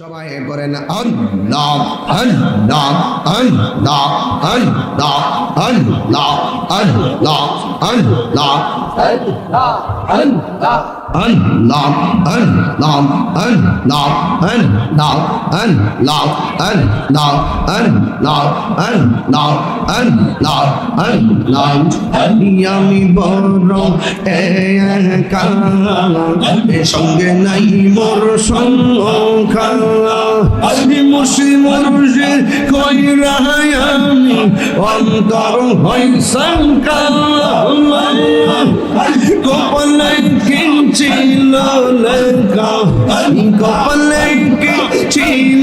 সবাই করেন আল্লাহ আল্লাহ আল্লাহ আল্লাহ আল্লাহ। আল্লাহ আল্লাহ আল্লাহ আল্লাহ আল্লাহ আল্লাহ আল্লাহ আল্লাহ আল্লাহ আল্লাহ আল্লাহ আল্লাহ আল্লাহ আমি বড় একা সঙ্গে নাই মোর সংখ্যা মুসি মুর্শি কই রাহাই আমি? অন্তর হই সংকাল কপালে কিঞ্চিল লেখা কপালে কিঞ্চিল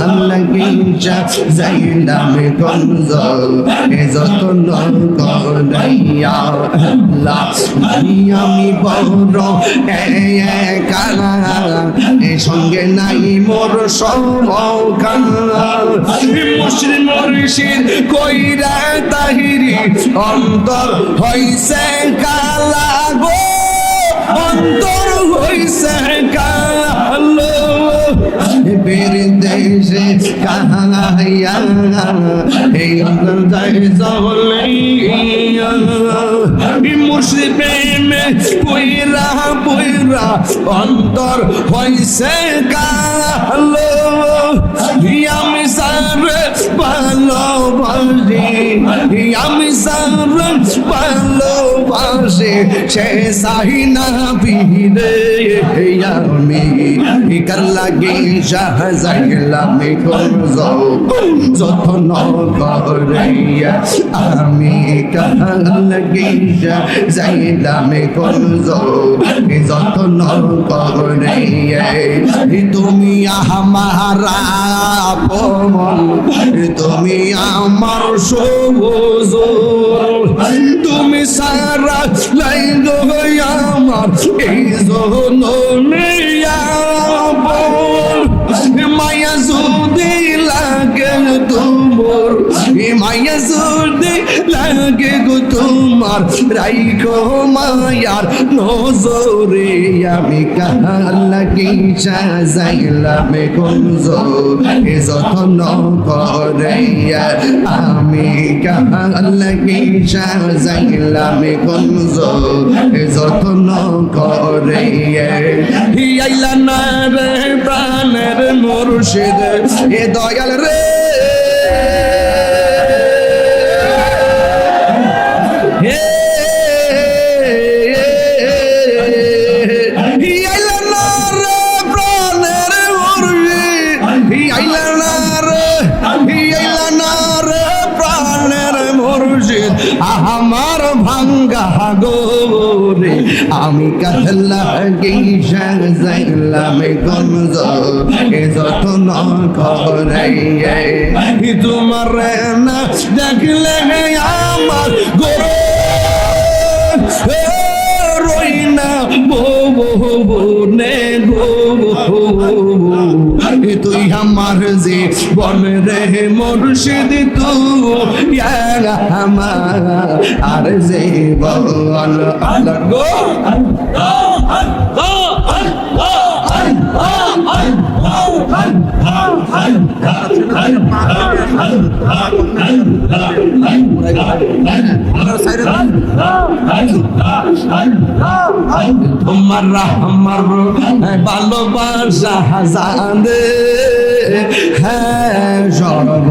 লাগিঞ্চা যাইলাম গঞ্জ এ যতন করাইয়া আমি বড় এ কারা এ সঙ্গে নাই মোর সৌকান মুসলিম ঋষির কইরা তাহিরি অন্তর হইছে কালা। সে কাহাইয়া এই অনন্তায় সকলেই মুর্শি প্রেমে পুইরা পুইরা অন্তর হইছে কালো আমি সারে ভালো ভালো আমি সারে ভালো ভালোবাসি সে সাহিনা বিরে আমি কার লাগি শাহ জাগলাম করজ যতন আমি কার লাগি শাহ জাগলাম করজ তুমি আমারা তুমি আমার সবুজ, তুমি সারা আমার এই জনমিয়া মায়া যদি লাগে গো তোমার, রাইখো মায়ার নজরে। আমি কাহার লাগি সাজাইলাম গঞ্জ এ যতন করাইয়া আমি কাহার লাগি সাজাইলাম গঞ্জ এ যতন করাইয়া আইলা না রে প্রাণের মুর্শিদ, এ দয়াল রে। ভাঙ্গা গোরে আমি কাহলা গিসা জাইলামে গমজ এ করাইয়ে তোমার না দেখলে আমার গোরে রইনা বনে গো তুই আমার যে বন রে মুর্শিদ তুই আমার আর যে বল আল্লাহ গো তোমার আমার ভালোবাসা জানে হ্যাঁ সর্ব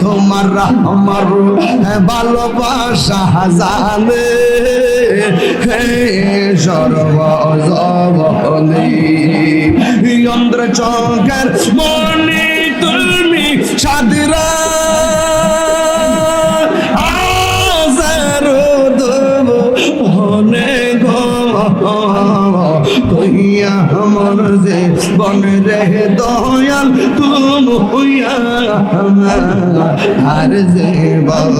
তোমার আমার ভালোবাসা জানে হ্যাঁ সর্ব যন্ত্র চৌকার মনে তুমি সাদরা। কইয়া আমার যে বন রে দয়াল তুম হইয়া আর যে বল।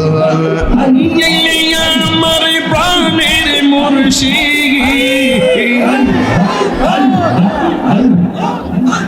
I'm Hanuman.